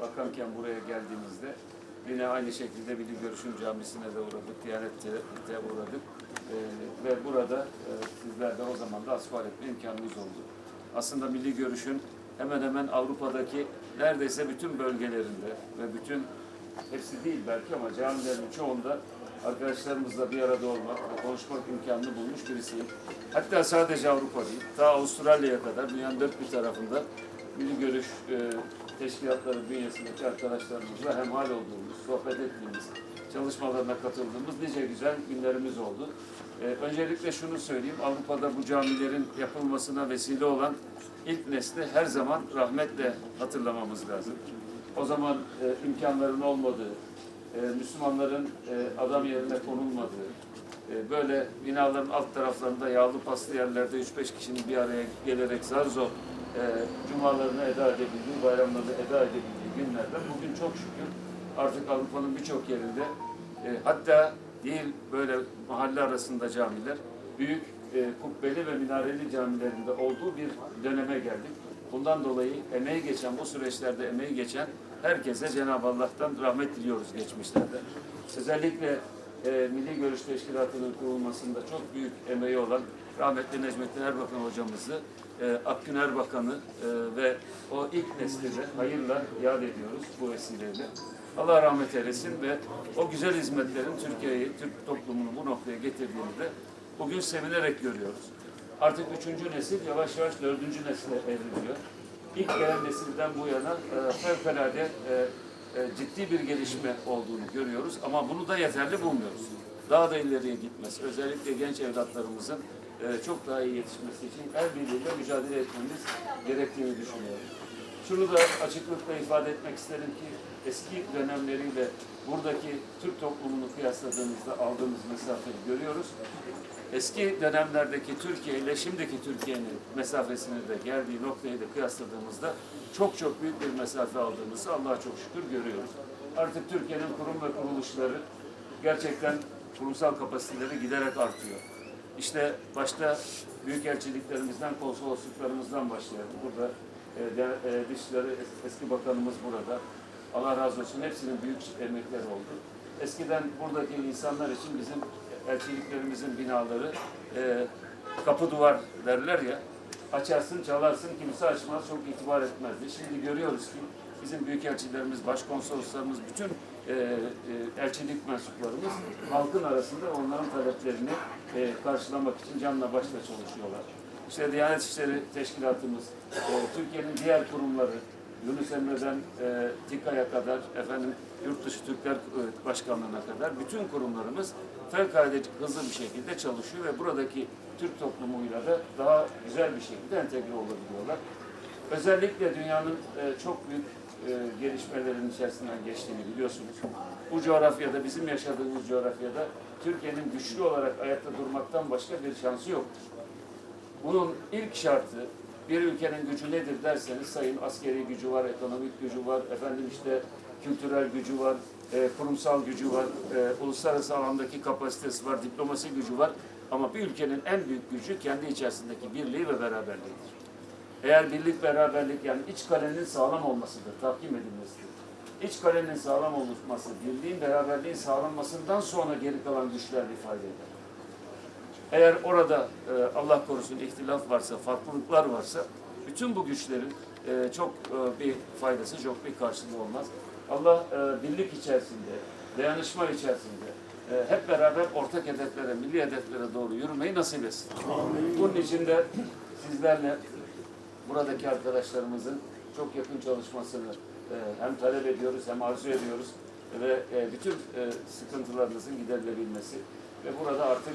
bakanken buraya geldiğimizde yine aynı şekilde Milli Görüş'ün camisine de uğradık, Diyanet'te de uğradık. Ee, ve burada e, sizler de o zaman da asfalt etme imkanımız oldu. Aslında Milli Görüş'ün hemen hemen Avrupa'daki neredeyse bütün bölgelerinde ve bütün hepsi değil belki ama camilerin çoğunda arkadaşlarımızla bir arada olmak ve konuşmak imkanını bulmuş birisiyim. Hatta sadece Avrupa değil, ta Avustralya'ya kadar dünyanın dört bir tarafında milli görüş e, teşkilatları bünyesindeki arkadaşlarımızla hemhal olduğumuz, sohbet ettiğimiz, çalışmalarına katıldığımız nice güzel günlerimiz oldu. E, öncelikle şunu söyleyeyim, Avrupa'da bu camilerin yapılmasına vesile olan ilk nesli her zaman rahmetle hatırlamamız lazım. O zaman e, imkanların olmadığı, e, Müslümanların e, adam yerine konulmadığı, e, böyle binaların alt taraflarında yağlı paslı yerlerde 3-5 kişinin bir araya gelerek zar zor e, cumalarını eda edebildiği, bayramlarını eda edebildiği günlerde bugün çok şükür artık Avrupa'nın birçok yerinde e, hatta değil böyle mahalle arasında camiler büyük e, kubbeli ve minareli camilerinde olduğu bir döneme geldik. Bundan dolayı emeği geçen, bu süreçlerde emeği geçen herkese Cenab-ı Allah'tan rahmet diliyoruz geçmişlerde. Özellikle e, Milli Görüş Teşkilatı'nın kurulmasında çok büyük emeği olan rahmetli Necmettin Erbakan hocamızı, e, Akgün Erbakan'ı e, ve o ilk nesli hayırla yad ediyoruz bu vesileyle. Allah rahmet eylesin ve o güzel hizmetlerin Türkiye'yi, Türk toplumunu bu noktaya getirdiğini de bugün sevinerek görüyoruz. Artık üçüncü nesil yavaş yavaş dördüncü nesile evriliyor. İlk gelen nesilden bu yana e, fevkalade e, e, ciddi bir gelişme olduğunu görüyoruz ama bunu da yeterli bulmuyoruz. Daha da ileriye gitmesi, özellikle genç evlatlarımızın e, çok daha iyi yetişmesi için el birliğiyle mücadele etmemiz gerektiğini düşünüyorum. Şunu da açıklıkla ifade etmek isterim ki eski dönemleriyle buradaki Türk toplumunu kıyasladığımızda aldığımız mesafeyi görüyoruz. Eski dönemlerdeki Türkiye ile şimdiki Türkiye'nin mesafesini de geldiği noktayı da kıyasladığımızda çok çok büyük bir mesafe aldığımızı Allah'a çok şükür görüyoruz. Artık Türkiye'nin kurum ve kuruluşları gerçekten kurumsal kapasiteleri giderek artıyor. İşte başta büyükelçiliklerimizden, konsolosluklarımızdan başlayalım. Burada e, de, e, Dışişleri es- eski bakanımız burada. Allah razı olsun hepsinin büyük emekleri oldu. Eskiden buradaki insanlar için bizim elçiliklerimizin binaları e, kapı duvar derler ya. Açarsın, çalarsın, kimse açmaz, çok itibar etmezdi. Şimdi görüyoruz ki bizim büyükelçilerimiz, başkonsoloslarımız, bütün e, e, elçilik mensuplarımız halkın arasında onların taleplerini e, karşılamak için canla başla çalışıyorlar. İşte Diyanet İşleri Teşkilatımız, e, Türkiye'nin diğer kurumları, Yunus Emre'den e, TİKA'ya kadar, efendim Yurt Dışı Türkler e, Başkanlığı'na kadar bütün kurumlarımız fevkalade hızlı bir şekilde çalışıyor ve buradaki Türk toplumuyla da daha güzel bir şekilde entegre olabiliyorlar. Özellikle dünyanın e, çok büyük e, gelişmelerin içerisinden geçtiğini biliyorsunuz. Bu coğrafyada, bizim yaşadığımız coğrafyada Türkiye'nin güçlü olarak ayakta durmaktan başka bir şansı yok. Bunun ilk şartı bir ülkenin gücü nedir derseniz sayın askeri gücü var, ekonomik gücü var, efendim işte kültürel gücü var, e, kurumsal gücü var, e, uluslararası alandaki kapasitesi var, diplomasi gücü var. Ama bir ülkenin en büyük gücü kendi içerisindeki birliği ve beraberliğidir. Eğer birlik, beraberlik yani iç kalenin sağlam olmasıdır, tahkim edilmesidir. İç kalenin sağlam olması, birliğin, beraberliğin sağlanmasından sonra geri kalan güçler ifade eder. Eğer orada e, Allah korusun ihtilaf varsa, farklılıklar varsa bütün bu güçlerin e, çok e, bir faydası, çok bir karşılığı olmaz. Allah e, birlik içerisinde, dayanışma içerisinde e, hep beraber ortak hedeflere, milli hedeflere doğru yürümeyi nasip etsin. Bunun için de sizlerle buradaki arkadaşlarımızın çok yakın çalışmasını e, hem talep ediyoruz hem arzu ediyoruz ve e, bütün e, sıkıntılarınızın giderilebilmesi ve burada artık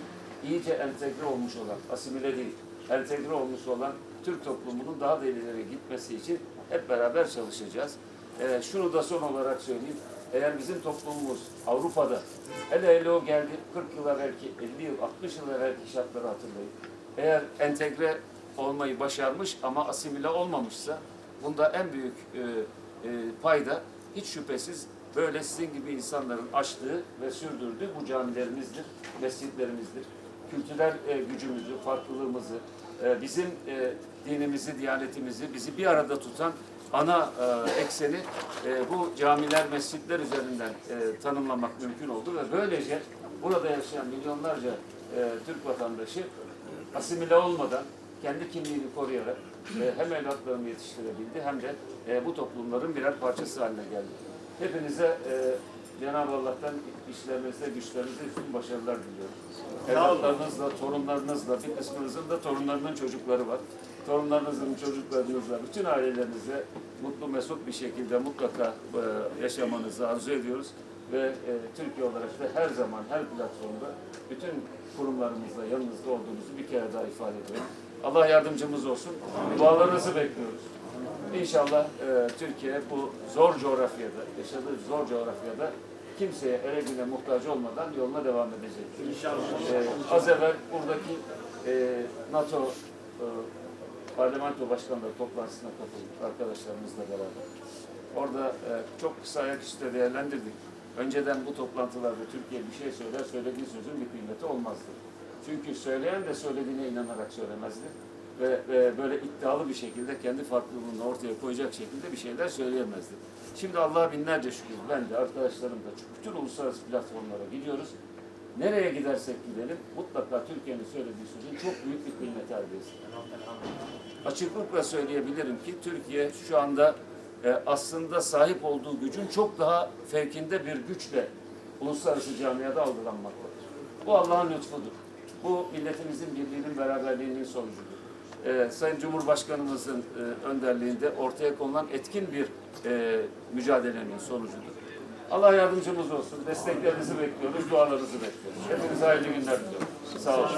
iyice entegre olmuş olan, asimile değil, entegre olmuş olan Türk toplumunun daha da ileri gitmesi için hep beraber çalışacağız. E, şunu da son olarak söyleyeyim. Eğer bizim toplumumuz Avrupa'da, hele hele o geldi 40 yıl belki 50 yıl, 60 yıl belki şartları hatırlayın. Eğer entegre olmayı başarmış ama asimile olmamışsa bunda en büyük e, e, payda hiç şüphesiz böyle sizin gibi insanların açtığı ve sürdürdüğü bu camilerimizdir, mescitlerimizdir. Kültürel e, gücümüzü, farklılığımızı, e, bizim e, dinimizi, diyanetimizi, bizi bir arada tutan ana e, ekseni e, bu camiler, mescitler üzerinden e, tanımlamak mümkün oldu ve böylece burada yaşayan milyonlarca e, Türk vatandaşı asimile olmadan kendi kimliğini koruyarak e, hem evlatlarını yetiştirebildi hem de e, bu toplumların birer parçası haline geldi. Hepinize e, Cenab-ı Allah'tan işlerinizde, güçlerinizde üstün başarılar diliyorum. Evlatlarınızla, torunlarınızla, bir kısmınızın da torunlarının çocukları var. Torunlarınızın, çocuklarınızla, bütün ailelerinizle mutlu mesut bir şekilde mutlaka e, yaşamanızı arzu ediyoruz. Ve e, Türkiye olarak da her zaman, her platformda bütün kurumlarımızla yanınızda olduğunuzu bir kere daha ifade ediyorum. Allah yardımcımız olsun. Dualarınızı bekliyoruz. İnşallah e, Türkiye bu zor coğrafyada, yaşadığı zor coğrafyada kimseye ele güne muhtaç olmadan yoluna devam edecek. İnşallah. az evvel buradaki e, NATO e, parlamento başkanları toplantısına katıldık arkadaşlarımızla beraber. Orada e, çok kısa ayaküstü değerlendirdik. Önceden bu toplantılarda Türkiye bir şey söyler, söylediği sözün bir kıymeti olmazdı. Çünkü söyleyen de söylediğine inanarak söylemezdi. Ve, ve böyle iddialı bir şekilde kendi farklılığını ortaya koyacak şekilde bir şeyler söyleyemezdi. Şimdi Allah'a binlerce şükür ben de arkadaşlarım da bütün uluslararası platformlara gidiyoruz. Nereye gidersek gidelim mutlaka Türkiye'nin söylediği sözün çok büyük bir kıymeti harbiyiz. Açıklıkla söyleyebilirim ki Türkiye şu anda e, aslında sahip olduğu gücün çok daha fevkinde bir güçle uluslararası camiada algılanmaktadır. Bu Allah'ın lütfudur. Bu milletimizin birliğinin, beraberliğinin sonucudur. Ee, Sayın Cumhurbaşkanımızın e, önderliğinde ortaya konulan etkin bir e, mücadelenin sonucudur. Allah yardımcımız olsun. Desteklerinizi bekliyoruz, dualarınızı bekliyoruz. Hepinize hayırlı günler diliyorum. Sağ olun.